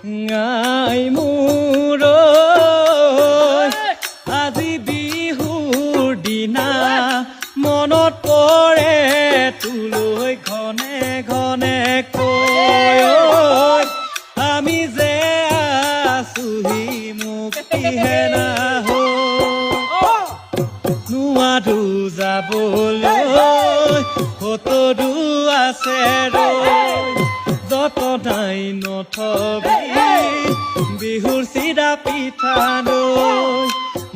I মোৰ আজি বিহুৰ দিনা মনত পৰে তোলৈ ঘনে ঘনে কৈ আমি যে আছোহি মুক্তিহে নাহো। নোৱাৰো যাবলৈ সতৰো আছে ৰৈ? যতনাই নথবি বিহুৰ চিৰা পিঠা দৈ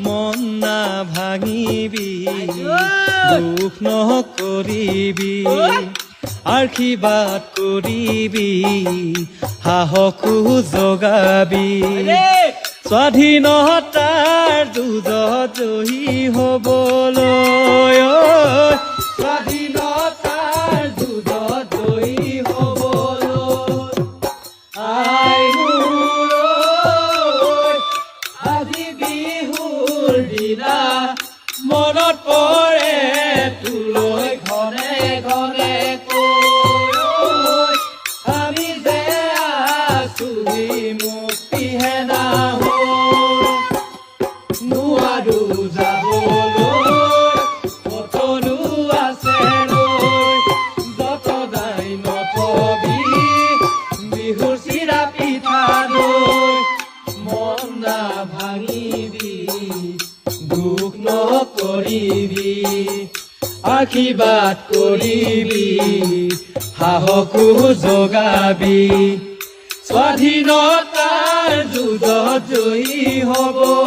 মন না ভাঙিবি দুখ নকৰিবি আশীৰ্বাদ কৰিবি সাহসো জগাবি স্বাধীনতাৰ যুঁজত জয়ী হ'বলৈ ঐ। মনত পৰে তোলৈ ঘনে কৈ আমি যে আছোহি মুক্তিহে নাহো নোৱাৰো যাবলৈ কতনো আছে ৰৈ যতনাই নথবি বিহুৰ চিৰা পিঠা দুখ নকৰিবি আশীৰ্বাদ কৰিবি সাহসো যোগাবি স্বাধীনতাৰ যুঁজত জয়ী হ'বলৈ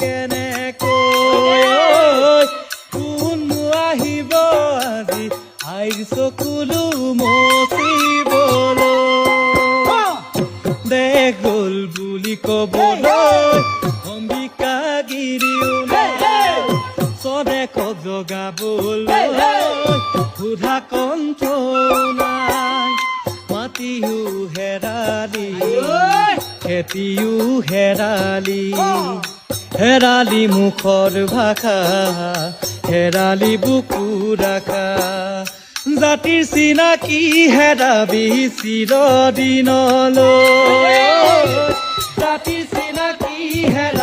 কেনেকৈ কোন আহিব আজি? আইৰ চকুলো মচিবলৈ গ'ল বুলি ক'বলৈ অম্বিকা গিৰিও স্বদেশক জগাবলৈ সুধা কণ্ঠ নাই। মাটিও হেৰালি খেতিও হেৰালি। হেৰালি মুখর ভাষা হেৰালি বুকু রাখা জাতিৰ চিনাকি হেৰাবি চিৰদিনলৈ জাতিৰ চিনাকি হেৰা